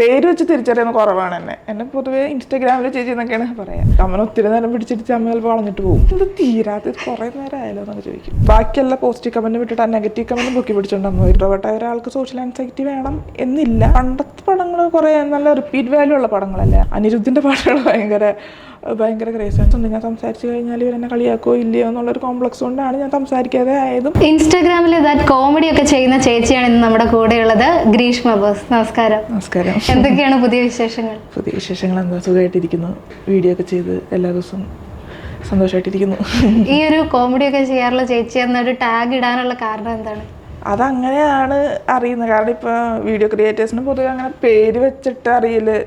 പേര് വെച്ച് തിരിച്ചറിയുന്ന കുറവാണ് എന്നെ. എന്നെ പൊതുവേ ഇൻസ്റ്റാഗ്രാമിൽ ചേച്ചി എന്നൊക്കെയാണ് പറയാം. അമ്മനെ ഒത്തിരി നേരം പിടിച്ചിട്ട് അമ്മ ചിലപ്പോൾ വളഞ്ഞിട്ട് പോകും. ഇത് തീരാത്ത കുറെ നേരം ആയാലോ എന്നൊക്കെ ചോദിക്കും. ബാക്കിയുള്ള പോസിറ്റീവ് കമന്റ് വിട്ടിട്ട് ആ നെഗറ്റീവ് കമന്റ് പൊക്കി പിടിച്ചോണ്ട് അമ്മ ഇൻട്രോവേർട്ട് ആയ ഒരാൾക്ക് സോഷ്യൽ ആൻസൈറ്റി വേണം എന്നില്ല. പണ്ടത്തെ പടങ്ങൾ കുറേ നല്ല റിപ്പീറ്റ് വാല്യൂ ഉള്ള പടങ്ങളല്ലേ? അനിരുദ്ധിന്റെ പാട്ടുകൾ ഭയങ്കര ഭയങ്കര ക്രേസാണ് ഞാൻ സംസാരിച്ചു കഴിഞ്ഞാൽ ഇവർ എന്നെ കളിയാക്കോ ഇല്ലയോ എന്നുള്ളൊരു കോംപ്ലക്സ് കൊണ്ടാണ് ഞാൻ സംസാരിക്കാതെ ആയതും. ഇൻസ്റ്റാഗ്രാമിൽ ദാറ്റ് കോമഡി ഒക്കെ ചെയ്യുന്ന ചേച്ചിയാണ് ഇന്ന് നമ്മുടെ കൂടെ ഉള്ളത് ഗ്രീഷ്മ ബോസ് നമസ്കാരം. നമസ്കാരം. എന്തൊക്കെയാണ് പുതിയ വിശേഷങ്ങൾ? പുതിയ വിശേഷങ്ങൾ എന്താ സുഖമായിട്ടിരിക്കുന്നു വീഡിയോ ഒക്കെ ചെയ്ത് എല്ലാ ദിവസവും സന്തോഷമായിട്ടിരിക്കുന്നു ഈ ഒരു കോമഡി ഒക്കെ ചെയ്യാറുള്ള ചേച്ചി എന്നൊരു ടാഗ് ഇടാനുള്ള കാരണം എന്താണ്? അതങ്ങനെയാണ് അറിയുന്നത്. കാരണം ഇപ്പോൾ വീഡിയോ ക്രിയേറ്റേഴ്സിന് പൊതുവെ അങ്ങനെ പേര് വെച്ചിട്ട് അറിയൽ ആ,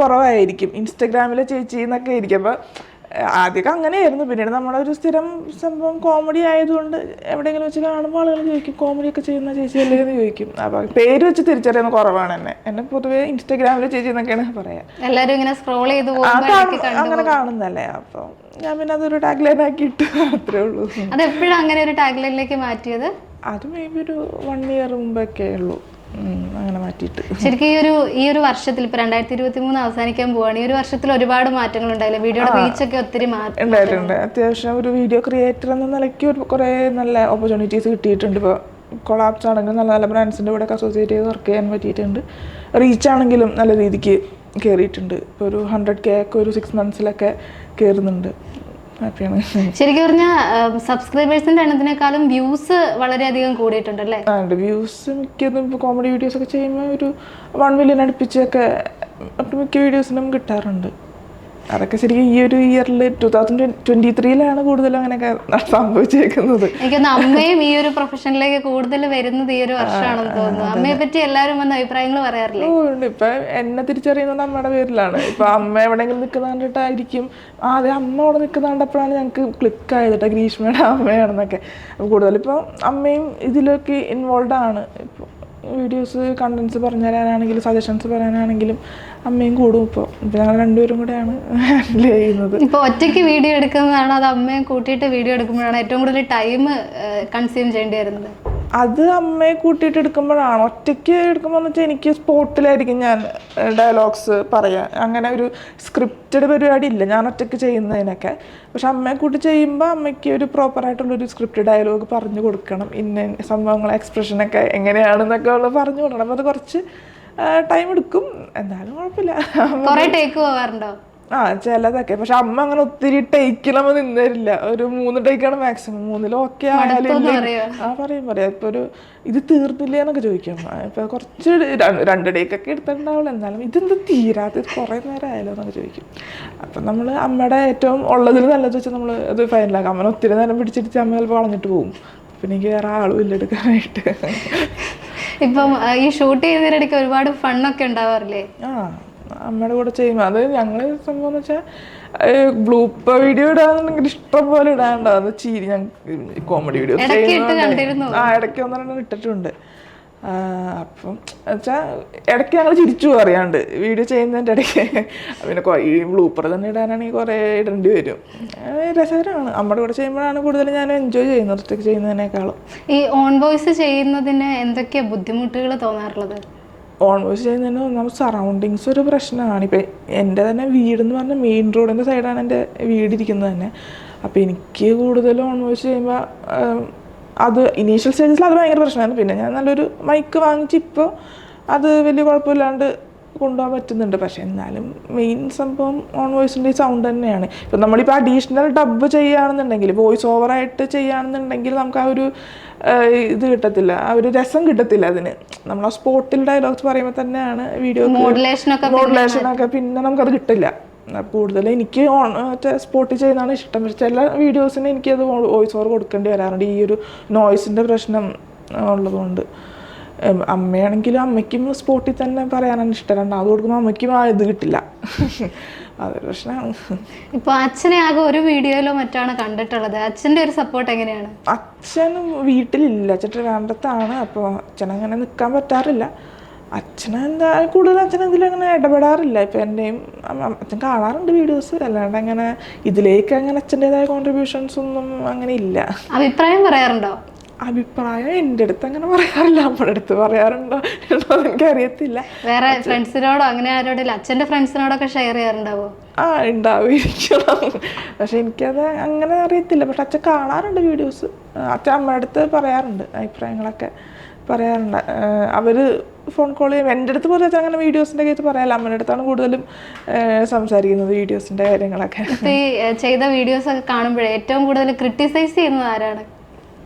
കുറവായിരിക്കും. ഇൻസ്റ്റഗ്രാമിലെ ചേച്ചി എന്നൊക്കെ ആയിരിക്കും അപ്പോൾ ആദ്യമൊക്കെ അങ്ങനെയായിരുന്നു. പിന്നീട് നമ്മളൊരു സ്ഥിരം സംഭവം കോമഡി ആയതുകൊണ്ട് എവിടെയെങ്കിലും വെച്ച് കാണുമ്പോൾ ആളുകൾ ചോദിക്കും കോമഡി ഒക്കെ ചെയ്യുന്ന ചേച്ചി അല്ലേ? എന്ന് ചോദിക്കും. അപ്പോൾ പേര് വെച്ച് തിരിച്ചറിയുന്ന കുറവാണ് എന്നെ. എന്നെ പൊതുവെ ഇൻസ്റ്റഗ്രാമിലെ ചേച്ചി എന്നൊക്കെയാണ് പറയാ. എല്ലാവരും ഇങ്ങനെ സ്ക്രോൾ ചെയ്ത് അങ്ങനെ കാണുന്നല്ലേ അപ്പോൾ ഞാൻ പിന്നെ അതൊരു ടാഗ് ലൈൻ ആക്കിയിട്ട് അത്രേ ഉള്ളൂ. അത് അങ്ങനെ ഒരു ടാഗ് ലൈനിലേക്ക് മാറ്റിയത്? അത് മേ ബി ഒരു വൺ ഇയർ മുമ്പൊക്കെ ഉള്ളൂ. അങ്ങനെ മാറ്റിയിട്ട്. ശരിക്കും ഈ ഒരു ഈ ഒരു വർഷത്തിൽ ഇപ്പൊ രണ്ടായിരത്തി ഇരുപത്തി മൂന്ന് അവസാനിക്കാൻ പോവാണ്. ഈ ഒരു വർഷത്തിൽ ഒരുപാട് മാറ്റങ്ങൾ ഉണ്ടായില്ലേ? വീഡിയോയുടെ റീച്ച് ഒക്കെ ഒത്തിരി ഉണ്ടായിട്ടുണ്ട്. അത്യാവശ്യം ഒരു വീഡിയോ ക്രിയേറ്റർ എന്ന നിലയ്ക്ക് ഒരു കുറേ നല്ല ഓപ്പർച്യൂണിറ്റീസ് കിട്ടിയിട്ടുണ്ട്. ഇപ്പോൾ കൊളാപ്സ് ആണെങ്കിലും നല്ല നല്ല ബ്രാൻഡ്സിന്റെ കൂടെ അസോസിയേറ്റ് ചെയ്ത് വർക്ക് ചെയ്യാൻ പറ്റിയിട്ടുണ്ട്. റീച്ച് ആണെങ്കിലും നല്ല രീതിക്ക് കയറിയിട്ടുണ്ട് ഇപ്പോൾ ഒരു ഹൺഡ്രഡ് കെ ഒക്കെ ഒരു സിക്സ് മന്ത്സിലൊക്കെ കയറുന്നുണ്ട് ഹാപ്പിയാണ് ശരിക്കും പറഞ്ഞാൽ സബ്സ്ക്രൈബേഴ്സിന്റെ എണ്ണത്തിനേക്കാളും വ്യൂസ് വളരെയധികം കൂടിയിട്ടുണ്ടല്ലേ? ആ വ്യൂസ് മിക്കതും ഇപ്പോൾ കോമഡി വീഡിയോസ് ഒക്കെ ചെയ്യുമ്പോൾ ഒരു വൺ മില്യൺ അടുപ്പിച്ചൊക്കെ മിക്ക വീഡിയോസിനും കിട്ടാറുണ്ട്. അതൊക്കെ ശരിക്കും ഈ ഒരു ഇയറിൽ ടു തൗസൻഡ് ട്വന്റി ത്രീയിലാണ് കൂടുതലും അങ്ങനെയൊക്കെ സംഭവിച്ചേക്കുന്നത്. എനിക്കൊന്ന് അമ്മയും ഈ ഒരു പ്രൊഫഷനിലേക്ക് കൂടുതൽ വരുന്നത് ഈ ഒരു വർഷമാണെന്ന് തോന്നുന്നു. അമ്മയെ പറ്റി എല്ലാവരും വന്ന അഭിപ്രായങ്ങൾ പറയാറില്ലേ? ഓ ഉണ്ട്. ഇപ്പൊ എന്നെ തിരിച്ചറിയുന്നത് അമ്മയുടെ പേരിലാണ്. ഇപ്പൊ അമ്മ എവിടെയെങ്കിലും നിൽക്കുന്ന കണ്ടിട്ടായിരിക്കും ആ അതെ അമ്മ അവിടെ നിൽക്കുന്ന കണ്ടപ്പോഴാണ് ഞങ്ങൾക്ക് ക്ലിക്ക് ആയത് കേട്ടോ ഗ്രീഷ്മയുടെ അമ്മയാണെന്നൊക്കെ. ഇപ്പോൾ അമ്മയും ഇതിലൊക്കെ ഇൻവോൾവ് ആണ്. ഇപ്പോൾ വീഡിയോസ് കണ്ടൻസ് പറഞ്ഞു തരാനാണെങ്കിലും സജഷൻസ് പറയാനാണെങ്കിലും അമ്മയും കൂടും ഇപ്പോൾ ഇപ്പം ഞങ്ങൾ രണ്ടുപേരും കൂടെയാണ് ഹാൻഡിൽ ചെയ്യുന്നത്. ഇപ്പോൾ ഒറ്റയ്ക്ക് വീഡിയോ എടുക്കുന്നതാണ് അത് അമ്മയെ കൂട്ടിയിട്ട് വീഡിയോ എടുക്കുമ്പോഴാണ് ഏറ്റവും കൂടുതൽ ടൈം കൺസ്യൂം ചെയ്യേണ്ടി വരുന്നത്? അത് അമ്മയെ കൂട്ടിയിട്ട് എടുക്കുമ്പോഴാണ്. ഒറ്റയ്ക്ക് എടുക്കുമ്പോൾ വെച്ചാൽ എനിക്ക് സ്പോട്ടിലായിരിക്കും ഞാൻ ഡയലോഗ്സ് പറയാൻ അങ്ങനെ ഒരു സ്ക്രിപ്റ്റഡ് പരിപാടി ഇല്ല. ഞാൻ ഒറ്റയ്ക്ക് ചെയ്യുന്നതിനൊക്കെ. പക്ഷെ അമ്മയെ കൂട്ടി ചെയ്യുമ്പോൾ അമ്മയ്ക്ക് ഒരു പ്രോപ്പറായിട്ടുള്ളൊരു സ്ക്രിപ്റ്റ് ഡയലോഗ് പറഞ്ഞു കൊടുക്കണം. ഇന്ന സംഭവങ്ങൾ എക്സ്പ്രഷനൊക്കെ എങ്ങനെയാണെന്നൊക്കെ ഉള്ളത് പറഞ്ഞു കൊടുക്കണം. അപ്പോൾ അത് കുറച്ച് ടൈം എടുക്കും. എന്തായാലും കുഴപ്പമില്ല. ടേക്ക് പോവാറുണ്ടോ? ആ ചിലതൊക്കെ. പക്ഷെ അമ്മ അങ്ങനെ ഒത്തിരി ടേക്ക് നിന്നരില്ല. ഒരു മൂന്ന് ടേക്കാണ് മാക്സിമം മൂന്നിൽ ഓക്കെ ആയാലും? ആ പറയും പറയാം. ഇപ്പൊ ഒരു ഇത് തീർന്നില്ല എന്നൊക്കെ ചോദിക്കും. ഇപ്പൊ കുറച്ച് രണ്ട് ടേക്കൊക്കെ എടുത്തിട്ടുണ്ടാവുള്ളൂ. എന്നാലും ഇതെന്ത് തീരാത്ത കുറെ നേരം ആയാലോ എന്നൊക്കെ ചോദിക്കും. അപ്പൊ നമ്മൾ അമ്മയുടെ ഏറ്റവും ഉള്ളതിൽ നല്ലത് വെച്ചാൽ നമ്മൾ അത് ഫൈനലാക്കാം അമ്മനെ ഒത്തിരി നേരം പിടിച്ചിട്ട് അമ്മ ചിലപ്പോൾ വളഞ്ഞിട്ട് പോകും പിന്നെ എനിക്ക് വേറെ ആളും ഇല്ല എടുക്കാനായിട്ട്. ഇപ്പം ഈ ഷൂട്ട് ചെയ്യുന്നതിനിടയ്ക്ക് ഒരുപാട് ഫണ്ണൊക്കെ ഉണ്ടാവാറില്ലേ? ആ. അമ്മയുടെ കൂടെ ചെയ്യുമ്പോൾ അത് ഞങ്ങൾ സംഭവം എന്ന് വെച്ചാൽ ബ്ലൂപ്പ വീഡിയോ ഇടാന്നുണ്ടെങ്കിൽ ഇഷ്ടം പോലെ ഇടാണ്ടോ അത് ചീരി ഞാൻ കോമഡി വീഡിയോ. ആ ഇടയ്ക്ക് ഒന്നെണ്ണം ഇട്ടിട്ടുണ്ട്. അപ്പം വെച്ചാൽ ഇടയ്ക്ക് ഞങ്ങൾ ചിരിച്ചു അറിയാണ്ട് വീഡിയോ ചെയ്യുന്നതിന്റെ ഇടയ്ക്ക്. പിന്നെ ഈ ബ്ലൂപ്പർ തന്നെ ഇടാനാണെങ്കിൽ കുറേ ഇടേണ്ടി വരും. രസകരമാണ്. നമ്മുടെ കൂടെ ചെയ്യുമ്പോഴാണ് കൂടുതൽ ഞാൻ എൻജോയ് ചെയ്യുന്നത് ഒറ്റയ്ക്ക് ചെയ്യുന്നതിനേക്കാളും. ഈ ഓൺ വോയിസ് ചെയ്യുന്നതിന് എന്തൊക്കെയാ ബുദ്ധിമുട്ടുകൾ തോന്നാറുള്ളത്? ഓൺ വോയിസ് ചെയ്യുന്നതിന് ഒന്നാമത് സറൗണ്ടിങ്സ് ഒരു പ്രശ്നമാണ്. ഇപ്പം എന്റെ തന്നെ വീടെന്ന് പറഞ്ഞാൽ മെയിൻ റോഡിന്റെ സൈഡാണ് എന്റെ വീടിരിക്കുന്നത് തന്നെ. അപ്പോൾ എനിക്ക് കൂടുതലും ഓൺ ചെയ്യുമ്പോൾ അത് ഇനീഷ്യൽ സ്റ്റേജസിൽ അത് ഭയങ്കര പ്രശ്നമായിരുന്നു. പിന്നെ ഞാൻ നല്ലൊരു മൈക്ക് വാങ്ങിച്ച് ഇപ്പോൾ അത് വലിയ കുഴപ്പമില്ലാണ്ട് കൊണ്ടുപോകാൻ പറ്റുന്നുണ്ട്. പക്ഷേ എന്നാലും മെയിൻ സംഭവം ഓൺ വോയിസിന്റെ സൗണ്ട് തന്നെയാണ്. ഇപ്പം നമ്മളിപ്പോൾ അഡീഷണൽ ഡബ് ചെയ്യുകയാണെന്നുണ്ടെങ്കിൽ വോയിസ് ഓവറായിട്ട് ചെയ്യുകയാണെന്നുണ്ടെങ്കിൽ നമുക്ക് ആ ഒരു ഇത് കിട്ടത്തില്ല. ആ ഒരു രസം കിട്ടത്തില്ല അതിന്. നമ്മൾ ആ സ്പോട്ടിൽ ഡയലോഗ്സ് പറയുമ്പോൾ തന്നെയാണ് വീഡിയോ മോഡുലേഷനൊക്കെ പിന്നെ നമുക്കത് കിട്ടില്ല. കൂടുതൽ എനിക്ക് ഓൺ സ്പോട്ട് ചെയ്യുന്നതാണ് ഇഷ്ടം. പക്ഷെ ചില വീഡിയോസിന് എനിക്കത് വോയിസ് ഓവർ കൊടുക്കേണ്ടി വരാറുണ്ട്. ഈ ഒരു നോയ്സിന്റെ പ്രശ്നം ഉള്ളതുകൊണ്ട്. അമ്മയാണെങ്കിലും അമ്മയ്ക്കും സ്പോട്ടിൽ തന്നെ പറയാനാണ് ഇഷ്ടം. രണ്ടാമത് കൊടുക്കുമ്പോൾ അമ്മയ്ക്കും ആ ഇത് കിട്ടില്ല. അതൊരു പ്രശ്നമാണ് ഇപ്പൊ അച്ഛനെ ആകെ ഒരു വീഡിയോയിലോ മറ്റാണ് കണ്ടിട്ടുള്ളത്? അച്ഛന്റെ ഒരു സപ്പോർട്ട് എങ്ങനെയാണ്? അച്ഛനും വീട്ടിലില്ല. അച്ഛൻ ട്രിവാൻഡ്രത്താണ്. അപ്പോൾ അച്ഛനങ്ങനെ നിൽക്കാൻ പറ്റാറില്ല. അച്ഛനെന്താ കൂടുതൽ അച്ഛൻ അങ്ങനെ ഇടപെടാറില്ല. ഇപ്പം എന്റെയും അച്ഛൻ കാണാറുണ്ട് വീഡിയോസ്. അല്ലാണ്ട് അങ്ങനെ ഇതിലേക്ക് അങ്ങനെ അച്ഛന്റെതായ കോൺട്രിബ്യൂഷൻസ് ഒന്നും അങ്ങനെ ഇല്ല. അഭിപ്രായം പറയാറുണ്ടോ? അഭിപ്രായം എന്റെ അടുത്ത് അങ്ങനെ പറയാറില്ല അമ്മയുടെ അടുത്ത് പറയാറുണ്ടോ ഉണ്ടോ എനിക്ക് എനിക്കറിയത്തില്ല. വേറെ ഫ്രണ്ട്സിനോടോ അങ്ങനെ ആരോടില്ല അച്ഛന്റെ ഫ്രണ്ട്സിനോടൊക്കെ ഷെയർ ചെയ്യാറുണ്ടാവോ? ആ ഉണ്ടാവും പക്ഷെ എനിക്കത് അങ്ങനെ അറിയത്തില്ല. പക്ഷെ അച്ഛൻ കാണാറുണ്ട് വീഡിയോസ് അച്ഛൻ അമ്മയുടെ അടുത്ത് പറയാറുണ്ട് അഭിപ്രായങ്ങളൊക്കെ പറയാറുണ്ട്. അവർ ഫോൺ കോൾ ചെയ്യും. എന്റെ അടുത്ത് പോലും അങ്ങനെ വീഡിയോസിന്റെ കേസ് പറയാല്ല അമ്മയുടെ അടുത്താണ് കൂടുതലും സംസാരിക്കുന്നത് വീഡിയോസിന്റെ കാര്യങ്ങളൊക്കെ. ചെയ്ത വീഡിയോസ് ഒക്കെ കാണുമ്പോഴേ ഏറ്റവും കൂടുതൽ ക്രിട്ടിസൈസ് ചെയ്യുന്നത് ആരാണ്?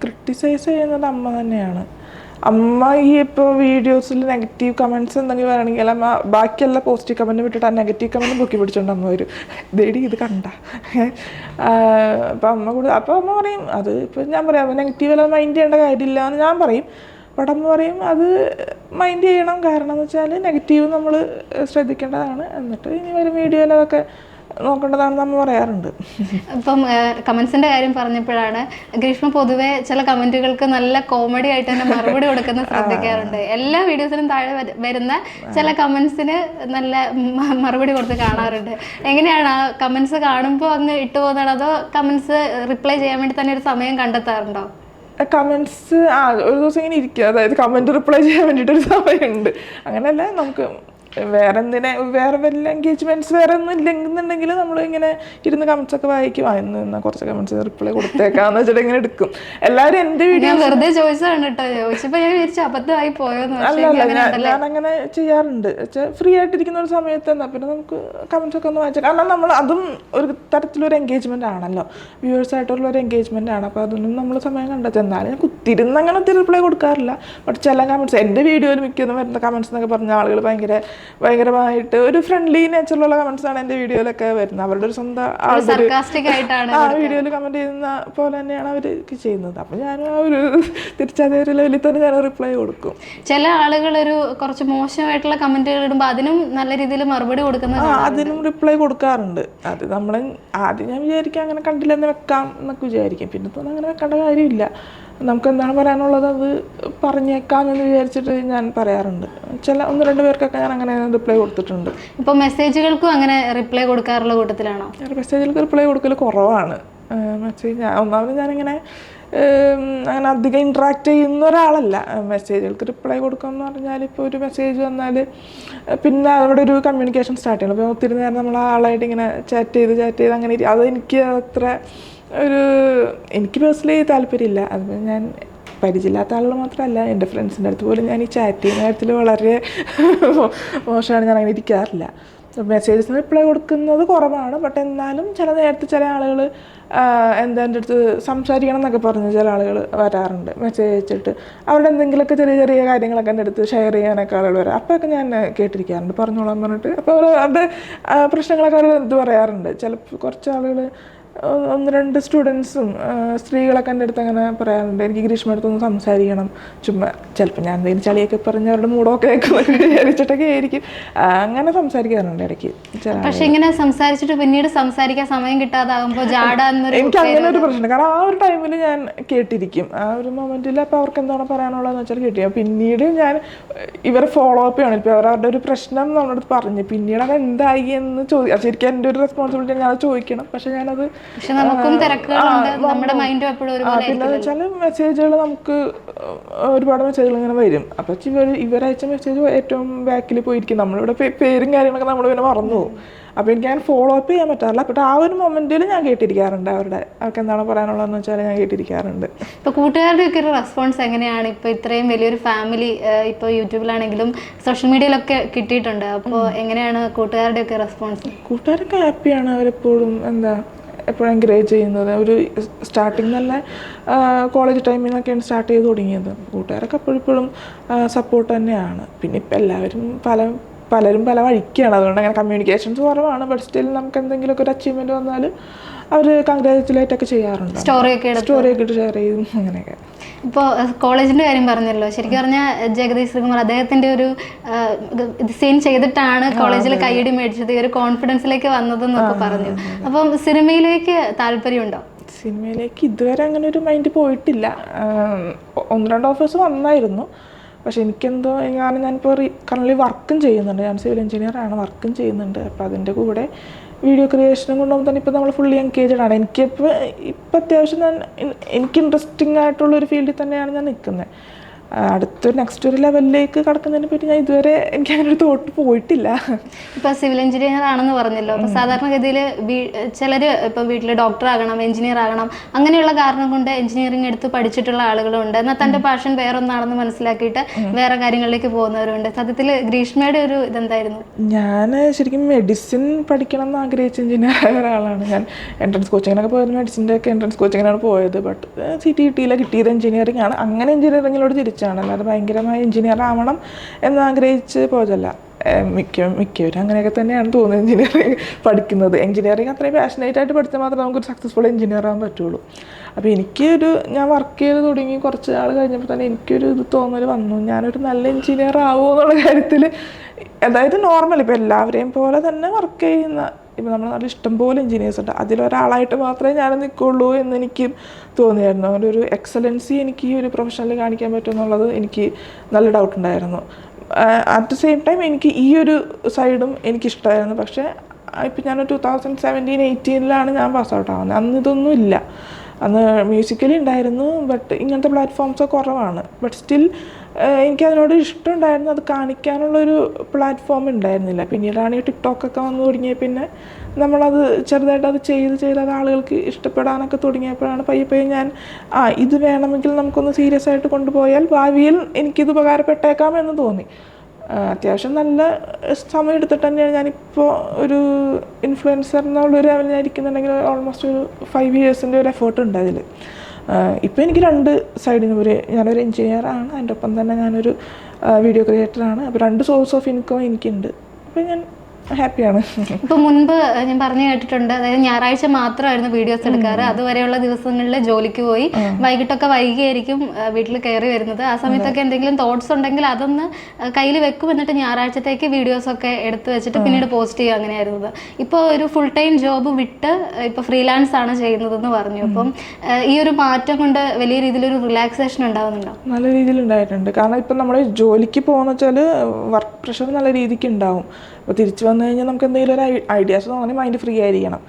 ക്രിട്ടിസൈസ് ചെയ്യുന്നത് അമ്മ തന്നെയാണ്. അമ്മ ഈ ഇപ്പോൾ വീഡിയോസിൽ നെഗറ്റീവ് കമന്റ്സ് എന്തെങ്കിലും വരണമെങ്കിൽ അമ്മ ബാക്കിയെല്ലാം പോസിറ്റീവ് കമന്റ് വിട്ടിട്ട് ആ നെഗറ്റീവ് കമന്റ് പൊക്കി പിടിച്ചോണ്ട് അമ്മ വരും. ദേടി ഇത് കണ്ട. അപ്പം അമ്മ കൂടുതൽ അപ്പോൾ അമ്മ പറയും അത് ഇപ്പം ഞാൻ പറയാം നെഗറ്റീവ് എല്ലാം മൈൻഡ് ചെയ്യേണ്ട കാര്യമില്ല എന്ന് ഞാൻ പറയും. ബട്ട് അമ്മ പറയും അത് മൈൻഡ് ചെയ്യണം. കാരണം എന്ന് വെച്ചാൽ നെഗറ്റീവ് നമ്മൾ ശ്രദ്ധിക്കേണ്ടതാണ്. എന്നിട്ട് ഇനി വരും വീഡിയോയിലതൊക്കെ നോക്കേണ്ടതാണെന്ന് നമ്മൾ പറയാറുണ്ട് ഇപ്പം കമന്റ്സിന്റെ കാര്യം പറഞ്ഞപ്പോഴാണ് ഗ്രീഷ്മ പൊതുവെ ചില കമന്റുകൾക്ക് നല്ല കോമഡി ആയിട്ട് തന്നെ മറുപടി കൊടുക്കുന്ന ശ്രദ്ധിക്കാറുണ്ട്. എല്ലാ വീഡിയോസിനും താഴെ വരുന്ന ചില കമന്റ്സിന് നല്ല മറുപടി കൊടുത്ത് കാണാറുണ്ട്. എങ്ങനെയാണ് ആ കമന്റ്സ് കാണുമ്പോൾ അങ്ങ് ഇട്ടു പോകുന്നത് അതോ കമന്റ്സ് റിപ്ലൈ ചെയ്യാൻ വേണ്ടി തന്നെ ഒരു സമയം കണ്ടെത്താറുണ്ടോ? കമന്റ്സ് ആ ഒരു ദിവസം ഇങ്ങനെ ഇരിക്കുക അതായത് കമന്റ് റിപ്ലൈ ചെയ്യാൻ വേണ്ടിയിട്ടൊരു സമയമുണ്ട്. അങ്ങനെയല്ല നമുക്ക് വേറെ എന്തിനെ വേറെ വല്ല എൻഗേജ്മെന്റ്സ് വേറെ ഒന്നും ഇല്ലെന്നുണ്ടെങ്കിൽ നമ്മൾ ഇങ്ങനെ ഇരുന്ന് കമൻസ് ഒക്കെ വായിക്കും. ആ ഇന്ന് എന്നാൽ കുറച്ച് കമൻസ് റിപ്ലൈ കൊടുത്തേക്കാന്ന് വെച്ചിട്ട് ഇങ്ങനെ എടുക്കും. എല്ലാവരും എന്റെ വീഡിയോ വെറുതെ ചോദിച്ചതാണ് കേട്ടോ ഞാൻ വിചാരിച്ചു അബദ്ധമായി പോയോന്ന് പക്ഷേ അല്ല ഞാൻ അങ്ങനെ ചെയ്യാറുണ്ട്. ഫ്രീ ആയിട്ടിരിക്കുന്ന ഒരു സമയത്ത് എന്നാ പിന്നെ നമുക്ക് കമൻസ് ഒക്കെ ഒന്ന് വായിച്ചാൽ കാരണം നമ്മൾ അതും ഒരു തരത്തിലൊരു എൻഗേജ്മെന്റ് ആണല്ലോ. വ്യൂവേഴ്സ് ആയിട്ടുള്ള ഒരു എൻഗേജ്മെന്റ് ആണ്. അപ്പോൾ അതൊന്നും നമ്മൾ സമയം കണ്ടെത്തും. എന്നാലും ഞാൻ കുത്തിരുന്ന് അങ്ങനെ റിപ്ലൈ കൊടുക്കാറില്ല. ബട്ട് ചില കമൻസ് എന്റെ വീഡിയോയിൽ മിക്കതും വരുന്ന കമൻസ് എന്നൊക്കെ പറഞ്ഞ ആളുകൾ ഭയങ്കര ഭയങ്കരമായിട്ട് ഒരു ഫ്രണ്ട്ലി നേച്ചറിലുള്ള കമന്റ്സ് ആണ് എന്റെ വീഡിയോയിലൊക്കെ വരുന്നത്. അവരുടെ ഒരു സ്വന്തം ആ വീഡിയോയിൽ കമന്റ് ചെയ്യുന്ന പോലെ തന്നെയാണ് അവർക്ക് ചെയ്യുന്നത്. അപ്പം ഞാൻ ആ ഒരു തിരിച്ചതേ ഒരു ലെവലിൽ തന്നെ ഞാൻ റിപ്ലൈ കൊടുക്കും. ചില ആളുകൾ ഒരു കുറച്ച് മോശമായിട്ടുള്ള കമന്റുകൾ ഇടുമ്പോൾ അതിനും നല്ല രീതിയിൽ മറുപടി കൊടുക്കുന്ന അതിനും റിപ്ലൈ കൊടുക്കാറുണ്ട്. അത് നമ്മൾ ആദ്യം ഞാൻ വിചാരിക്കാം അങ്ങനെ കണ്ടില്ലെന്ന് വെക്കാം എന്നൊക്കെ വിചാരിക്കും. പിന്നെ തോന്നുന്നു അങ്ങനെ വെക്കേണ്ട കാര്യമില്ല. നമുക്ക് എന്താണ് പറയാനുള്ളത്? അത് പറഞ്ഞേക്കാം എന്ന് വിചാരിച്ചിട്ട് ഞാൻ പറയാറുണ്ട്. ചില ഒന്ന് രണ്ട് പേർക്കൊക്കെ ഞാൻ അങ്ങനെ റിപ്ലൈ കൊടുത്തിട്ടുണ്ട്. ഇപ്പോൾ മെസ്സേജുകൾക്കും അങ്ങനെ റിപ്ലൈ കൊടുക്കാറുള്ള കൂട്ടത്തിലാണോ? മെസ്സേജുകൾക്ക് റിപ്ലൈ കൊടുക്കൽ കുറവാണ്. മെസ്സേജ് ഞാൻ ഒന്നാമത് ഞാനിങ്ങനെ അങ്ങനെ അധികം ഇൻട്രാക്ട് ചെയ്യുന്ന ഒരാളല്ല. മെസ്സേജുകൾക്ക് റിപ്ലൈ കൊടുക്കുക എന്ന് പറഞ്ഞാൽ ഇപ്പോൾ ഒരു മെസ്സേജ് വന്നാൽ പിന്നെ അവിടെ ഒരു കമ്മ്യൂണിക്കേഷൻ സ്റ്റാർട്ട് ചെയ്യണം. അപ്പോൾ ഒത്തിരി നേരം നമ്മൾ ആളായിട്ട് ഇങ്ങനെ ചാറ്റ് ചെയ്ത് ചാറ്റ് ചെയ്ത് അങ്ങനെ അതെനിക്ക് അത് എനിക്ക് അത്ര ഒരു എനിക്ക് പേഴ്സണലി താല്പര്യമില്ല. അത് ഞാൻ പരിചയമില്ലാത്ത ആളുകൾ മാത്രമല്ല എന്റെ ഫ്രണ്ട്സിന്റെ അടുത്ത് പോലും ഞാൻ ഈ ചാറ്റ് ചെയ്യുന്ന കാര്യത്തിൽ വളരെ മോശമാണ് ഞാൻ അങ്ങനെ ഇരിക്കാറില്ല. മെസ്സേജസിന് റിപ്ലൈ കൊടുക്കുന്നത് കുറവാണ്. ബട്ട് എന്നാലും ചില നേരത്തെ ചില ആളുകൾ എന്താ എന്റെ അടുത്ത് സംസാരിക്കണം എന്നൊക്കെ പറഞ്ഞ് ചില ആളുകൾ വരാറുണ്ട്. മെസ്സേജ് അയച്ചിട്ട് അവരുടെ എന്തെങ്കിലുമൊക്കെ ചെറിയ ചെറിയ കാര്യങ്ങളൊക്കെ എന്റെ അടുത്ത് ഷെയർ ചെയ്യാനൊക്കെ ആളുകൾ വരാം. അപ്പോഴൊക്കെ ഞാൻ കേട്ടിരിക്കാറുണ്ട്. പറഞ്ഞോളാൻ പറഞ്ഞിട്ട്. അപ്പോൾ അവരുടെ പ്രശ്നങ്ങളൊക്കെ അവർ ഇത് പറയാറുണ്ട്. ചിലപ്പോൾ കുറച്ച് ആളുകൾ ഒന്ന് രണ്ട് സ്റ്റുഡൻസും സ്ത്രീകളൊക്കെ എന്റെ അടുത്ത് അങ്ങനെ പറയാറുണ്ട്. എനിക്ക് ഗ്രീഷ്മ അടുത്തൊന്ന് സംസാരിക്കണം. ചുമ്മാ ചിലപ്പോൾ ഞാൻ എന്തെങ്കിലും ചളിയൊക്കെ പറഞ്ഞ് അവരുടെ മൂടൊക്കെ വിചാരിച്ചിട്ടൊക്കെ ആയിരിക്കും. അങ്ങനെ സംസാരിക്കാറുണ്ട് ഇടയ്ക്ക്. പക്ഷെ ഇങ്ങനെ സംസാരിച്ചിട്ട് പിന്നീട് സംസാരിക്കാൻ സമയം കിട്ടാതാകുമ്പോൾ ജാട എനിക്ക് അങ്ങനെ ഒരു പ്രശ്നം കാരണം ആ ഒരു ടൈമിൽ ഞാൻ കേട്ടിരിക്കും. ആ ഒരു മൊമെന്റിൽ അപ്പോൾ അവർക്ക് എന്താണ് പറയാനുള്ളതെന്ന് വെച്ചാൽ കേട്ടിരിക്കും പിന്നീട് ഞാൻ ഇവരെ ഫോളോ അപ്പ് ചെയ്യണം. ഇപ്പോൾ അവരവരുടെ ഒരു പ്രശ്നം നമ്മുടെ അടുത്ത് പറഞ്ഞു. പിന്നീട് അത് എന്തായി എന്ന് ചോദിക്കാം ശരിക്കും എന്റെ ഒരു റെസ്പോൺസിബിലിറ്റി ഞാൻ അത് ചോദിക്കണം. പക്ഷെ ഞാനത് പക്ഷെ നമുക്കും തിരക്കുകളുണ്ട്. നമ്മുടെ മൈൻഡും എപ്പോഴും ആ, ഒരുപോലെ പിന്നെ വെച്ചാൽ മെസ്സേജുകൾ നമുക്ക് ഒരുപാട് മെസ്സേജുകൾ ഇങ്ങനെ വരും. അപ്പോൾ ഇവർ ഇവരയച്ച മെസ്സേജ് ഏറ്റവും ബാക്കിൽ പോയിരിക്കും. നമ്മളിവിടെ പേരും കാര്യങ്ങളൊക്കെ നമ്മൾ പിന്നെ മറന്നു പോകും. അപ്പോൾ എനിക്ക് ഞാൻ ഫോളോ അപ്പ് ചെയ്യാൻ പറ്റാറില്ല. ബട്ട് ആ ഒരു മൊമെന്റിൽ ഞാൻ കേട്ടിരിക്കാറുണ്ട് അവരുടെ അവർക്ക് എന്താണ് പറയാനുള്ളതെന്ന് വെച്ചാൽ ഞാൻ കേട്ടിരിക്കാറുണ്ട്. ഇപ്പൊ കൂട്ടുകാരുടെ ഒക്കെ ഒരു റെസ്പോൺസ് എങ്ങനെയാണ്? ഇപ്പൊ ഇത്രയും വലിയൊരു ഫാമിലി ഇപ്പൊ യൂട്യൂബിലാണെങ്കിലും സോഷ്യൽ മീഡിയയിലൊക്കെ കിട്ടിയിട്ടുണ്ട്. അപ്പോൾ എങ്ങനെയാണ് കൂട്ടുകാരുടെ ഒക്കെ റെസ്പോൺസ് കൂട്ടുകാരൊക്കെ ഹാപ്പിയാണ് അവരെപ്പോഴും എന്താ എപ്പോഴും എൻകറേജ് ചെയ്യുന്നത്. ഒരു സ്റ്റാർട്ടിങ് നല്ല കോളേജ് ടൈമിൽ നിന്നൊക്കെയാണ് സ്റ്റാർട്ട് ചെയ്ത് തുടങ്ങിയത്. കൂട്ടുകാരൊക്കെ എപ്പോഴും സപ്പോർട്ട് തന്നെയാണ്. പിന്നെ ഇപ്പം എല്ലാവരും പല പലരും പല വഴിക്കാണ്. അതുകൊണ്ട് അങ്ങനെ കമ്മ്യൂണിക്കേഷൻസ് കുറവാണ്. ബട്ട് സ്റ്റിൽ നമുക്ക് എന്തെങ്കിലുമൊക്കെ ഒരു അച്ചീവ്മെന്റ് വന്നാൽ അവർ കൺഗ്രാജുലേറ്റ് ഒക്കെ ചെയ്യാറുണ്ട്. സ്റ്റോറിയൊക്കെ സ്റ്റോറിയൊക്കെ ഇട്ട് ഷെയർ ചെയ്യും. അങ്ങനെയൊക്കെ. ഇപ്പോൾ കോളേജിന്റെ കാര്യം പറഞ്ഞല്ലോ. ശരിക്കും പറഞ്ഞാൽ ജഗദീഷ് ശ്രീകുമാർ അദ്ദേഹത്തിന്റെ ഒരു സീൻ ചെയ്തിട്ടാണ് കോളേജിൽ കൈയടി മേടിച്ചത്. ഈ ഒരു കോൺഫിഡൻസിലേക്ക് വന്നതെന്നൊക്കെ പറഞ്ഞു. അപ്പം സിനിമയിലേക്ക് താല്പര്യമുണ്ടോ? സിനിമയിലേക്ക് ഇതുവരെ അങ്ങനെ ഒരു മൈൻഡ് പോയിട്ടില്ല. ഒന്ന് രണ്ട് ഓഫേഴ്സ് വന്നായിരുന്നു. പക്ഷെ എനിക്കെന്തോ ഞാൻ ഞാനിപ്പോൾ കറൻലി വർക്കും ചെയ്യുന്നുണ്ട്. ഞാൻ സിവിൽ എഞ്ചിനീയർ ആണ് വർക്കും ചെയ്യുന്നുണ്ട്. അപ്പോൾ അതിന്റെ കൂടെ വീഡിയോ ക്രിയേഷനും കൊണ്ടുപോകുമ്പോൾ തന്നെ ഇപ്പോൾ നമ്മൾ ഫുള്ളി എൻഗേജഡ് ആണ്. എനിക്കിപ്പോൾ ഇപ്പം അത്യാവശ്യം ഞാൻ എനിക്ക് ഇൻട്രസ്റ്റിംഗ് ആയിട്ടുള്ള ഒരു ഫീൽഡിൽ തന്നെയാണ് ഞാൻ നിൽക്കുന്നത് അടുത്ത നെക്സ്റ്റ് ഒരു ലെവലിലേക്ക് കടക്കുന്നതിനെ പറ്റി ഞാൻ ഇതുവരെ എനിക്ക് അങ്ങനെ ഒരു തോട്ട് പോയിട്ടില്ല. ഇപ്പൊ സിവിൽ എഞ്ചിനീയർ ആണെന്ന് പറഞ്ഞല്ലോ. അപ്പൊ സാധാരണഗതിയിൽ ചിലര് ഇപ്പൊ വീട്ടിൽ ഡോക്ടർ ആകണം എഞ്ചിനീയർ ആകണം അങ്ങനെയുള്ള കാരണം കൊണ്ട് എഞ്ചിനീയറിംഗ് എടുത്ത് പഠിച്ചിട്ടുള്ള ആളുകളുണ്ട്. എന്നാൽ തന്റെ പാഷൻ വേറൊന്നാണെന്ന് മനസ്സിലാക്കിയിട്ട് വേറെ കാര്യങ്ങളിലേക്ക് പോകുന്നവരുണ്ട്. സത്യത്തിൽ ഗ്രീഷ്മയുടെ ഒരു ഇതെന്തായിരുന്നു? ഞാൻ ശരിക്കും മെഡിസിൻ പഠിക്കണം എന്ന് ആഗ്രഹിച്ച എഞ്ചിനീയർ ഒരാളാണ് ഞാൻ. എൻട്രൻസ് കോച്ചിങ്ങിനൊക്കെ പോയത് മെഡിസിന്റെ ഒക്കെ എൻട്രൻസ് കോച്ചിങ്ങിനാണ് പോയത്. ബട്ട് സി ടി കിട്ടിയില്ല കിട്ടിയത് എഞ്ചിനീയറിംഗ് ആണ്. അങ്ങനെ എഞ്ചിനീയറിങ്ങിലോട് തിരിച്ചാണ് അല്ലാതെ ഭയങ്കരമായി എഞ്ചിനീയർ ആവണം എന്ന് ആഗ്രഹിച്ച് പോയതല്ല. മിക്ക മിക്കവരും അങ്ങനെയൊക്കെ തന്നെയാണ് തോന്നുന്നത് എഞ്ചിനീയറിങ് പഠിക്കുന്നത്. എഞ്ചിനീയറിംഗ് അത്രയും പാഷനേറ്റ് ആയിട്ട് പഠിച്ചാൽ മാത്രമേ നമുക്കൊരു സക്സസ്ഫുൾ എഞ്ചിനീയർ ആകാൻ പറ്റുള്ളൂ. അപ്പോൾ എനിക്കൊരു ഞാൻ വർക്ക് ചെയ്ത് തുടങ്ങി കുറച്ച് നാൾ കഴിഞ്ഞപ്പോൾ തന്നെ എനിക്കൊരു ഇത് തോന്നൽ വന്നു. ഞാനൊരു നല്ല എഞ്ചിനീയർ ആവുമോ എന്നുള്ള കാര്യത്തിൽ അതായത് നോർമൽ ഇപ്പോൾ എല്ലാവരെയും പോലെ തന്നെ വർക്ക് ചെയ്യുന്ന ഇപ്പോൾ നമ്മുടെ നാട്ടിൽ ഇഷ്ടംപോലെ എഞ്ചിനീയേഴ്സ് ഉണ്ട്. അതിലൊരാളായിട്ട് മാത്രമേ ഞാൻ നിൽക്കുള്ളൂ എന്ന് എനിക്ക് തോന്നിയായിരുന്നു. അങ്ങനെ ഒരു എക്സലൻസി എനിക്ക് ഈ ഒരു പ്രൊഫഷനിൽ കാണിക്കാൻ പറ്റുമെന്നുള്ളത് എനിക്ക് നല്ല ഡൗട്ട് ഉണ്ടായിരുന്നു. അറ്റ് ദ സെയിം ടൈം എനിക്ക് ഈ ഒരു സൈഡും എനിക്കിഷ്ടമായിരുന്നു പക്ഷേ ഇപ്പം ഞാൻ ടു തൗസൻഡ് സെവന്റീൻ എയ്റ്റീനിലാണ് ഞാൻ പാസ് ഔട്ട് ആവുന്നത്. അന്ന് ഇതൊന്നും ഇല്ല. അന്ന് മ്യൂസിക്കലി ഉണ്ടായിരുന്നു ബട്ട് ഇങ്ങനത്തെ പ്ലാറ്റ്ഫോംസ് കുറവാണ്. ബട്ട് സ്റ്റിൽ എനിക്കതിനോട് ഇഷ്ടമുണ്ടായിരുന്നു അത് കാണിക്കാനുള്ളൊരു പ്ലാറ്റ്ഫോം ഉണ്ടായിരുന്നില്ല പിന്നീടാണ് ഈ ടിക്ടോക്കൊക്കെ വന്നു തുടങ്ങിയ പിന്നെ നമ്മളത് ചെറുതായിട്ട് അത് ചെയ്ത് ചെയ്ത് അത് ആളുകൾക്ക് ഇഷ്ടപ്പെടാനൊക്കെ തുടങ്ങിയപ്പോഴാണ് പയ്യെ പയ്യെ ഞാൻ ആ ഇത് വേണമെങ്കിൽ നമുക്കൊന്ന് സീരിയസ് ആയിട്ട് കൊണ്ടുപോയാൽ ഭാവിയിൽ എനിക്കിത് ഉപകാരപ്പെട്ടേക്കാം എന്ന് തോന്നി. അത്യാവശ്യം നല്ല സമയം എടുത്തിട്ട് തന്നെയാണ് ഞാനിപ്പോൾ ഒരു ഇൻഫ്ലുവൻസർ എന്നുള്ളൊരു ലെവലിൽ ഞാൻ ഇരിക്കുന്നുണ്ടെങ്കിൽ ഓൾമോസ്റ്റ് ഒരു ഫൈവ് ഇയേഴ്സിന്റെ ഒരു എഫേർട്ട് ഉണ്ട് അതിൽ ഇപ്പോൾ എനിക്ക് രണ്ട് സൈഡിൽ നിന്ന് ഒരു ഞാനൊരു എഞ്ചിനീയർ ആണ് അതിന്റെ ഒപ്പം തന്നെ ഞാനൊരു വീഡിയോ ക്രിയേറ്ററാണ് അപ്പോൾ രണ്ട് സോഴ്സ് ഓഫ് ഇൻകം എനിക്കുണ്ട്. അപ്പോൾ ഞാൻ ഹാപ്പിയാണ്. ഇപ്പൊ മുൻപ് ഞാൻ പറഞ്ഞു കേട്ടിട്ടുണ്ട്. അതായത് ഞായറാഴ്ച മാത്രമായിരുന്നു വീഡിയോസ് എടുക്കാറ്. അതുവരെയുള്ള ദിവസങ്ങളിൽ ജോലിക്ക് പോയി. വൈകിട്ടൊക്കെ വൈകിയായിരിക്കും വീട്ടിൽ കയറി വരുന്നത്. ആ സമയത്തൊക്കെ എന്തെങ്കിലും തോട്ട്സ് ഉണ്ടെങ്കിൽ അതൊന്ന് കയ്യിൽ വെക്കും എന്നിട്ട് ഞായറാഴ്ചത്തേക്ക് വീഡിയോസ് ഒക്കെ എടുത്തു വെച്ചിട്ട് പിന്നീട് പോസ്റ്റ് ചെയ്യുക അങ്ങനെയായിരുന്നു. ഇപ്പൊ ഒരു ഫുൾ ടൈം ജോബ് വിട്ട് ഇപ്പൊ ഫ്രീലാൻസ് ആണ് ചെയ്യുന്നതെന്ന് പറഞ്ഞു. അപ്പം ഈ ഒരു മാറ്റം കൊണ്ട് വലിയ രീതിയിലൊരു റിലാക്സേഷൻ ഉണ്ടാവുന്നുണ്ടോ? നല്ല രീതിയിൽ ഉണ്ടായിട്ടുണ്ട്. കാരണം ഇപ്പം നമ്മൾ ജോലിക്ക് പോകുന്ന വെച്ചാൽ വർക്ക് പ്രഷർ നല്ല രീതിക്ക് ഉണ്ടാവും. അപ്പോൾ തിരിച്ചു വന്നു കഴിഞ്ഞാൽ നമുക്ക് എന്തെങ്കിലും ഒരു ഐഡിയാസ് തോന്നി മൈൻഡ് ഫ്രീ ആയിരിക്കണം.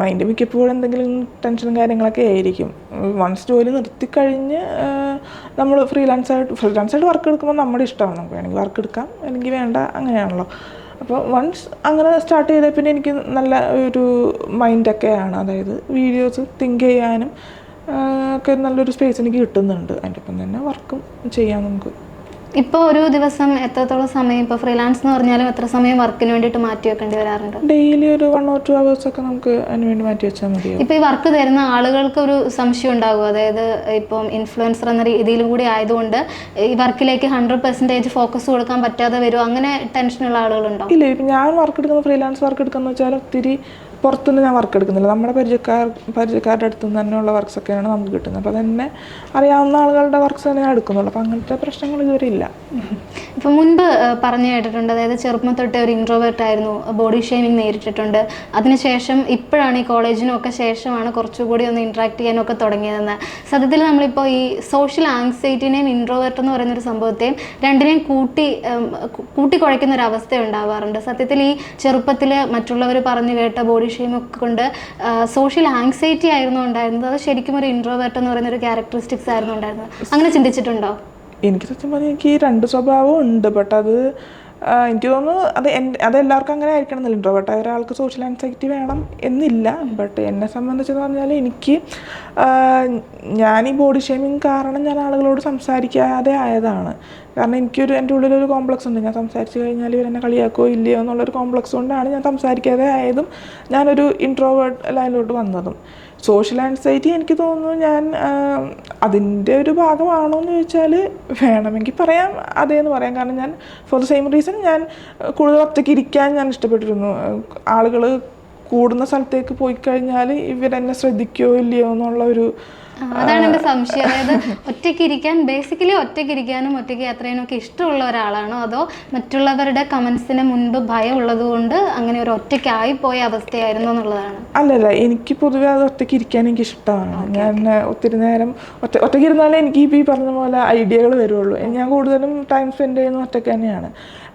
മൈൻഡ് മിക്കപ്പോഴും എന്തെങ്കിലും ടെൻഷനും കാര്യങ്ങളൊക്കെ ആയിരിക്കും. വൺസ് ജോലി നിർത്തിക്കഴിഞ്ഞ് നമ്മൾ ഫ്രീലാൻസ് ആയിട്ട് ഫ്രീലാൻസ് ആയിട്ട് വർക്ക് എടുക്കുമ്പോൾ നമ്മുടെ ഇഷ്ടമാണ്. നമുക്ക് വേണമെങ്കിൽ വർക്ക് എടുക്കാം അല്ലെങ്കിൽ വേണ്ട അങ്ങനെയാണല്ലോ. അപ്പോൾ വൺസ് അങ്ങനെ സ്റ്റാർട്ട് ചെയ്തേ പിന്നെ എനിക്ക് നല്ല ഒരു മൈൻഡൊക്കെയാണ് അതായത് വീഡിയോസ് തിങ്ക് ചെയ്യാനും ഒക്കെ നല്ലൊരു സ്പേസ് എനിക്ക് കിട്ടുന്നുണ്ട്. അതിന്റെ ഒപ്പം തന്നെ വർക്കും ചെയ്യാം നമുക്ക്. ഇപ്പോൾ ഒരു ദിവസം എത്രത്തോളം സമയം ഇപ്പോൾ ഫ്രീലാൻസ് എന്ന് പറഞ്ഞാലും എത്ര സമയം വർക്കിന് വേണ്ടിയിട്ട് മാറ്റി വെക്കേണ്ടി വരാറുണ്ട്? ഡെയിലി ഒരു വൺ ഓർ ടു അവേഴ്സ് ഒക്കെ നമുക്ക് അതിന് വേണ്ടി മാറ്റി വെച്ചാൽ മതി ഇപ്പൊ ഈ വർക്ക് തരുന്ന ആളുകൾക്ക് ഒരു സംശയം ഉണ്ടാകും അതായത് ഇപ്പം ഇൻഫ്ലുവൻസർ എന്ന രീതിയിലും കൂടി ആയതുകൊണ്ട് ഈ വർക്കിലേക്ക് ഹൺഡ്രഡ് പെർസെന്റേജ് ഫോക്കസ് കൊടുക്കാൻ പറ്റാതെ വരും അങ്ങനെ ടെൻഷനുള്ള ആളുകളുണ്ടോ? ഇല്ല ഇപ്പം ഞാൻ വർക്ക് എടുക്കുന്ന ഫ്രീലാൻസ് വർക്ക് എടുക്കുന്ന വെച്ചാൽ ഒത്തിരി പുറത്തുനിന്ന് ഞാൻ വർക്ക് എടുക്കുന്നില്ല. നമ്മുടെ പരിചയക്കാർ പരിചയക്കാരുടെ അടുത്തു നിന്ന് തന്നെയുള്ള വർക്ക്സ് ഒക്കെയാണ് നമുക്ക് കിട്ടുന്നത്. അപ്പോൾ തന്നെ അറിയാവുന്ന ആളുകളുടെ വർക്ക്സ് തന്നെ ഞാൻ എടുക്കുന്നുള്ളൂ. അപ്പോൾ അങ്ങനത്തെ പ്രശ്നങ്ങൾ ഇതുവരെ ഇല്ല. ഇപ്പം മുൻപ് പറഞ്ഞു കേട്ടിട്ടുണ്ട്. അതായത് ചെറുപ്പം തൊട്ടേ ഒരു ഇൻട്രോവേർട്ട് ആയിരുന്നു. ബോഡി ഷേമിങ് നേരിട്ടിട്ടുണ്ട്. അതിനുശേഷം ഇപ്പോഴാണ് ഈ കോളേജിനൊക്കെ ശേഷമാണ് കുറച്ചുകൂടി ഒന്ന് ഇൻട്രാക്ട് ചെയ്യാനൊക്കെ തുടങ്ങിയതെന്ന്. സത്യത്തിൽ നമ്മളിപ്പോൾ ഈ സോഷ്യൽ ആങ്സൈറ്റിനെയും ഇൻട്രോവേർട്ട് എന്ന് പറയുന്ന ഒരു സംഭവത്തെയും രണ്ടിനെയും കൂട്ടി കൂട്ടിക്കുഴയ്ക്കുന്ന ഒരു അവസ്ഥ ഉണ്ടാവാറുണ്ട്. സത്യത്തിൽ ഈ ചെറുപ്പത്തിൽ മറ്റുള്ളവർ പറഞ്ഞു കേട്ട ബോഡി ഷെയിം ഒക്കെ കൊണ്ട് സോഷ്യൽ ആങ്സൈറ്റി ആയിരുന്നു ഉണ്ടായിരുന്നത്. അത് ശരിക്കും ഒരു ഇൻട്രോവേർട്ട് എന്ന് പറയുന്ന ഒരു ക്യാരക്ടറിസ്റ്റിക്സ് ആയിരുന്നു ഉണ്ടായിരുന്നത്. അങ്ങനെ ചിന്തിച്ചിട്ടുണ്ടോ? എനിക്ക് സത്യം പറഞ്ഞാൽ എനിക്ക് ഈ രണ്ട് സ്വഭാവവും ഉണ്ട്. ബട്ട് അത് എനിക്ക് തോന്നുന്നു അത് എന്റെ അത് എല്ലാവർക്കും അങ്ങനെ ആയിരിക്കണം എന്നില്ല. ഇൻട്രോവേർട്ടായ ഒരാൾക്ക് സോഷ്യൽ ആൻസൈറ്റി വേണം എന്നില്ല. ബട്ട് എന്നെ സംബന്ധിച്ചെന്ന് പറഞ്ഞാൽ എനിക്ക് ഞാൻ ഈ ബോഡി ഷേമിങ് കാരണം ഞാൻ ആളുകളോട് സംസാരിക്കാതെ ആയതാണ്. കാരണം എനിക്കൊരു എന്റെ ഉള്ളിലൊരു കോംപ്ലക്സ് ഉണ്ട്. ഞാൻ സംസാരിച്ച് കഴിഞ്ഞാൽ ഇവർ എന്നെ കളിയാക്കോ ഇല്ലയോ എന്നുള്ളൊരു കോംപ്ലക്സ് കൊണ്ടാണ് ഞാൻ സംസാരിക്കാതെ ആയതും ഞാനൊരു ഇൻട്രോവേർഡ് ലൈനിലോട്ട് വന്നതും. സോഷ്യൽ ആൻസൈറ്റി എനിക്ക് തോന്നുന്നു ഞാൻ അതിന്റെ ഒരു ഭാഗമാണോ എന്ന് ചോദിച്ചാൽ വേണമെങ്കിൽ പറയാം അതേന്ന് പറയാം. കാരണം ഞാൻ ഫോർ ദ സെയിം റീസൺ ഞാൻ കൂടുതൽ ഒറ്റയ്ക്ക് ഇരിക്കാൻ ഞാൻ ഇഷ്ടപ്പെട്ടിരുന്നു. ആളുകൾ കൂടുന്ന സ്ഥലത്തേക്ക് പോയി കഴിഞ്ഞാൽ ഇവരെന്നെ ശ്രദ്ധിക്കുകയോ ഇല്ലയോ എന്നുള്ള ഒരു അതാണ് എന്റെ സംശയം. അതായത് ഒറ്റയ്ക്ക് ഇരിക്കാൻ ബേസിക്കലി ഒറ്റയ്ക്ക് ഇരിക്കാനും ഒറ്റയ്ക്ക് യാത്ര ചെയ്യാനും ഒക്കെ ഇഷ്ടമുള്ള ഒരാളാണോ അതോ മറ്റുള്ളവരുടെ കമൻസിന് മുൻപ് ഭയം ഉള്ളത് കൊണ്ട് അങ്ങനെ ഒരു ഒറ്റയ്ക്കായി പോയ അവസ്ഥയായിരുന്നു എന്നുള്ളതാണ്? അല്ലല്ല എനിക്ക് പൊതുവെ അത് ഒറ്റയ്ക്ക് ഇരിക്കാൻ എനിക്ക് ഇഷ്ടമാണ്. ഞാൻ ഒത്തിരി നേരം ഒറ്റ ഒറ്റയ്ക്ക് ഇരുന്നാലേ എനിക്ക് ഈ പറഞ്ഞ പോലെ ഐഡിയകൾ വരുള്ളൂ. ഞാൻ കൂടുതലും ടൈം സ്പെൻഡ് ചെയ്യുന്നത് ഒറ്റയ്ക്ക് തന്നെയാണ്.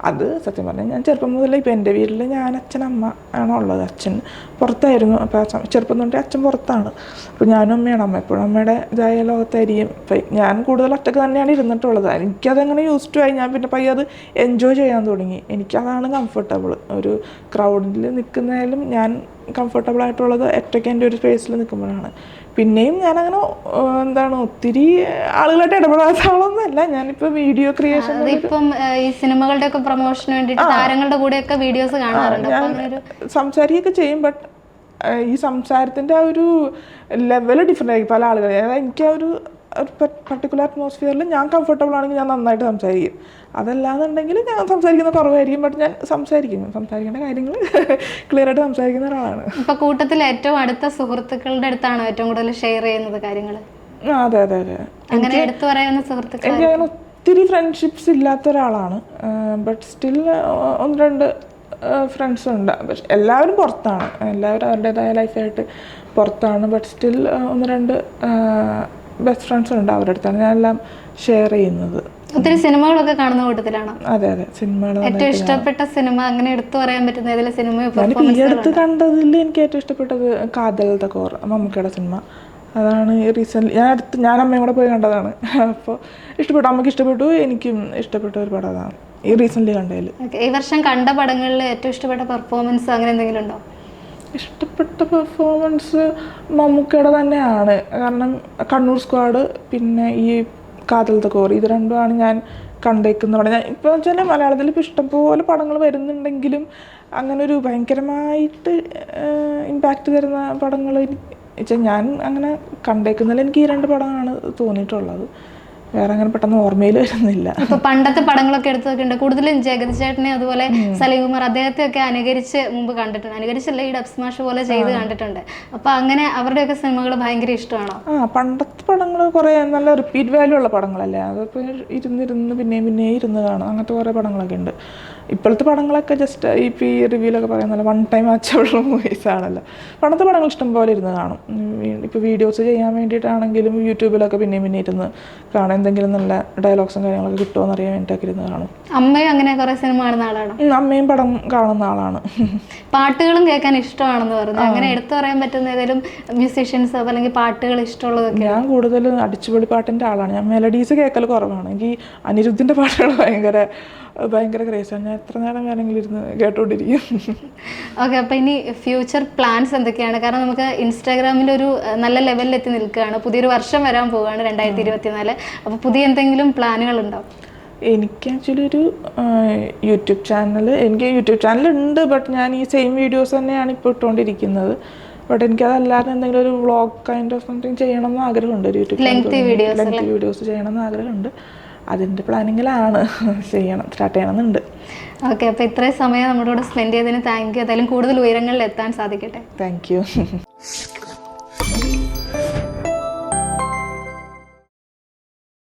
അത് സത്യം പറഞ്ഞാൽ ഞാൻ ചെറുപ്പം മുതലേ ഇപ്പം എന്റെ വീട്ടിൽ ഞാൻ അച്ഛൻ അമ്മ ആണ് ഉള്ളത്. അച്ഛൻ പുറത്തായിരുന്നു. അപ്പോൾ ചെറുപ്പം തൊട്ടേ അച്ഛൻ പുറത്താണ്. അപ്പോൾ ഞാനും അമ്മയാണ്. അമ്മ എപ്പോഴും അമ്മയുടെ ഇതായ ലോകത്തായിരിക്കും. ഇപ്പം ഞാൻ കൂടുതൽ ഒറ്റയ്ക്ക് തന്നെയാണ് ഇരുന്നിട്ടുള്ളത്. എനിക്കതങ്ങനെ യൂസ് ടു ആയി. ഞാൻ പിന്നെ പയ്യെ അത് എൻജോയ് ചെയ്യാൻ തുടങ്ങി. എനിക്കതാണ് കംഫർട്ടബിൾ ഒരു ക്രൗഡിൽ നിൽക്കുന്നതിലും ഞാൻ കംഫർട്ടബിൾ ആയിട്ടുള്ളത് ഒറ്റയ്ക്ക് എന്റെ ഒരു സ്പേസിൽ നിൽക്കുമ്പോഴാണ് പിന്നെയും ഞാനങ്ങനെ എന്താണ് ഒത്തിരി ആളുകളായിട്ട് ഇടപെടാത്ത ആളൊന്നുമല്ല ഞാനിപ്പോൾ വീഡിയോ ക്രിയേഷൻ ഇപ്പം ഈ സിനിമകളുടെ ഒക്കെ പ്രൊമോഷന് വേണ്ടിയിട്ട് താരങ്ങളുടെ കൂടെയൊക്കെ വീഡിയോസ് കാണാറുണ്ട്. ഞാൻ സംസാരിക്കുകയൊക്കെ ചെയ്യും ബട്ട് ഈ സംസാരത്തിന്റെ ആ ഒരു ലെവൽ ഡിഫറെന്റ് ആയിരിക്കും പല ആളുകൾ അതായത് എനിക്ക് ആ ഒരു പർട്ടിക്കുലർ അറ്റ്മോസ്ഫിയറിൽ ഞാൻ കംഫർട്ടബിൾ ആണെങ്കിൽ ഞാൻ നന്നായിട്ട് സംസാരിക്കും. അതല്ലാന്നുണ്ടെങ്കിൽ ഞാൻ സംസാരിക്കുന്ന കുറവായിരിക്കും. ബട്ട് ഞാൻ സംസാരിക്കും. സംസാരിക്കേണ്ട കാര്യങ്ങൾ ക്ലിയർ ആയിട്ട് സംസാരിക്കുന്ന ഒരാളാണ്. ഇപ്പൊ കൂട്ടത്തിൽ ഏറ്റവും അടുത്ത സുഹൃത്തുക്കളുടെ അടുത്താണ് ഏറ്റവും കൂടുതൽ ഷെയർ ചെയ്യുന്നത് കാര്യങ്ങൾ? അതെ അതെ അതെ. അങ്ങനെ എടുത്തു സുഹൃത്തുക്കൾ എനിക്ക് അങ്ങനെ ഒത്തിരി ഫ്രണ്ട്ഷിപ്സ് ഇല്ലാത്ത ഒരാളാണ്. ബട്ട് സ്റ്റിൽ ഒന്ന് രണ്ട് ഫ്രണ്ട്സ് ഉണ്ട്. പക്ഷെ എല്ലാവരും പുറത്താണ്. എല്ലാവരും അവരുടേതായ ലൈഫായിട്ട് പുറത്താണ്. ബട്ട് സ്റ്റിൽ ഒന്ന് രണ്ട് ബെസ്റ്റ് ഫ്രണ്ട്സ് ഉണ്ട് അവരുടെ അടുത്താണ്. ഞാൻ എല്ലാം ഷെയർ ചെയ്യുന്നത്. ഒത്തിരി സിനിമകളൊക്കെ കാണുന്ന കൂട്ടത്തിലാണോ? അതെ അതെ. സിനിമകൾ ഏറ്റവും ഇഷ്ടപ്പെട്ട സിനിമ അങ്ങനെ എടുത്തു പറയാൻ പറ്റുന്ന ഏതെങ്കിലും സിനിമ ഈ അടുത്ത് കണ്ടതിൽ എനിക്ക് ഏറ്റവും ഇഷ്ടപ്പെട്ടത് കാതൽ തക്കോർ മമ്മൂക്കയുടെ സിനിമ. അതാണ് റീസെന്റ് ഞാൻ അടുത്ത് ഞാൻ അമ്മയും കൂടെ പോയി കണ്ടതാണ്. അപ്പോൾ ഇഷ്ടപ്പെട്ടു. അമ്മയ്ക്ക് ഇഷ്ടപ്പെട്ടു. എനിക്കും ഇഷ്ടപ്പെട്ട ഒരു പടം അതാണ്. ഈ റീസെന്റ്ലി കണ്ടതിൽ. ഈ വർഷം കണ്ട പടങ്ങളിൽ ഏറ്റവും ഇഷ്ടപ്പെട്ട പെർഫോമൻസ് അങ്ങനെ എന്തെങ്കിലും ഉണ്ടോ? ഇഷ്ടപ്പെട്ട പെർഫോമൻസ് മമ്മൂക്കയുടെ തന്നെയാണ്. കാരണം കണ്ണൂർ സ്ക്വാഡ് പിന്നെ ഈ കാതൽ കോറി ഇത് രണ്ടുമാണ് ഞാൻ കണ്ടേക്കുന്ന പടം ഞാൻ ഇപ്പോൾ വെച്ചാൽ മലയാളത്തിൽ ഇപ്പോൾ ഇഷ്ടംപോലെ പടങ്ങൾ വരുന്നുണ്ടെങ്കിലും അങ്ങനെ ഒരു ഭയങ്കരമായിട്ട് ഇമ്പാക്റ്റ് തരുന്ന പടങ്ങൾ വെച്ചാൽ ഞാൻ അങ്ങനെ കണ്ടേക്കുന്നതിൽ എനിക്ക് ഈ രണ്ട് പടമാണ് തോന്നിയിട്ടുള്ളത്. വേറെ അങ്ങനെ പെട്ടെന്ന് ഓർമ്മയിൽ വരുന്നില്ല. ഇപ്പൊ പണ്ടത്തെ പടങ്ങളൊക്കെ എടുത്തൊക്കെ ഉണ്ട് കൂടുതലും ജഗതി ചേട്ടനെ അതുപോലെ സലീകുമാർ അദ്ദേഹത്തെ ഒക്കെ അനുകരിച്ച് മുമ്പ് കണ്ടിട്ടുണ്ട്. അനുകരിച്ചല്ല ഈ ഡബ്സ് മാഷ് പോലെ ചെയ്ത് കണ്ടിട്ടുണ്ട്. അപ്പൊ അങ്ങനെ അവരുടെയൊക്കെ സിനിമകൾ ഭയങ്കര ഇഷ്ടമാണോ? ആ പണ്ടത്തെ പടങ്ങൾ കുറെ നല്ല റിപ്പീറ്റ് വാല്യൂ ഉള്ള പടങ്ങളല്ലേ? അതിപ്പോ ഇരുന്നിരുന്ന് പിന്നെയും പിന്നെയും ഇരുന്ന് കാണും. അങ്ങനത്തെ കുറെ പടങ്ങളൊക്കെ ഉണ്ട്. ഇപ്പോഴത്തെ പടങ്ങളൊക്കെ ജസ്റ്റ് ഈ ഈ റിവ്യൂലൊക്കെ പറയുന്നല്ലോ വൺ ടൈം വാച്ചബിൾ മൂവീസ് ആണല്ലോ. പണ്ടത്തെ പടങ്ങൾ ഇഷ്ടം പോലെ ഇരുന്ന് കാണും. ഇപ്പോൾ വീഡിയോസ് ചെയ്യാൻ വേണ്ടിയിട്ടാണെങ്കിലും യൂട്യൂബിലൊക്കെ പിന്നെയും പിന്നെ ഇരുന്ന് കാണാൻ എന്തെങ്കിലും നല്ല ഡയലോഗ്സും കാര്യങ്ങളൊക്കെ കിട്ടുമോ എന്നറിയാൻ വേണ്ടിയിട്ടൊക്കെ ഇരുന്ന് കാണും. അമ്മയും അങ്ങനെ കുറേ സിനിമ കാണുന്ന ആളാണ്? അമ്മയും പടം കാണുന്ന ആളാണ്. പാട്ടുകളും കേൾക്കാൻ ഇഷ്ടമാണെന്ന് പറഞ്ഞു അങ്ങനെ എടുത്തു പറയാൻ പറ്റുന്ന ഏതെങ്കിലും മ്യൂസീഷ്യൻസ് അല്ലെങ്കിൽ പാട്ടുകൾ ഇഷ്ടമുള്ളതൊക്കെ? ഞാൻ കൂടുതൽ അടിച്ചുപൊളി പാട്ടിന്റെ ആളാണ്. ഞാൻ മെലഡീസ് കേൾക്കൽ കുറവാണ്. എനിക്ക് അനിരുദ്ധിന്റെ പാട്ടുകൾ ഭയങ്കര ഭയങ്കര ക്രേസാണ് ഞാൻ എത്ര നേരം വേണമെങ്കിലും ഇരുന്ന് കേട്ടോണ്ടിരിക്കും. ഓക്കെ അപ്പം ഇനി ഫ്യൂച്ചർ പ്ലാൻസ് എന്തൊക്കെയാണ്? കാരണം നമുക്ക് ഇൻസ്റ്റാഗ്രാമിൽ ഒരു നല്ല ലെവലിൽ എത്തി നിൽക്കുകയാണ്. പുതിയൊരു വർഷം വരാൻ പോവുകയാണ് രണ്ടായിരത്തി ഇരുപത്തിനാല്. അപ്പോൾ പുതിയ എന്തെങ്കിലും പ്ലാനുകൾ ഉണ്ടോ? എനിക്ക് ആക്ച്വലി ഒരു യൂട്യൂബ് ചാനൽ എനിക്ക് യൂട്യൂബ് ചാനൽ ഉണ്ട് ബട്ട് ഞാൻ ഈ സെയിം വീഡിയോസ് തന്നെയാണ് ഇപ്പോൾ ഇട്ടുകൊണ്ടിരിക്കുന്നത് ബട്ട് എനിക്കതല്ലാതെ എന്തെങ്കിലും ഒരു വ്ളോഗ് കൈൻഡ് ഓഫ് സംതിങ് ചെയ്യണം എന്ന് ആഗ്രഹമുണ്ട്. ഒരു യൂട്യൂബ് ലെങ്തി വീഡിയോസ് ചെയ്യണം എന്ന് ആഗ്രഹമുണ്ട്. അതിന്റെ പ്ലാനിങ്ങിലാണ് ചെയ്യണം സ്റ്റാർട്ട് ചെയ്യണമെന്നുണ്ട്. ഓക്കെ അപ്പോൾ ഇത്രയും സമയം നമ്മുടെ കൂടെ സ്പെൻഡ് ചെയ്തതിന് താങ്ക് യു ഏതായാലും കൂടുതൽ ഉയരങ്ങളിൽ എത്താൻ സാധിക്കട്ടെ. Thank you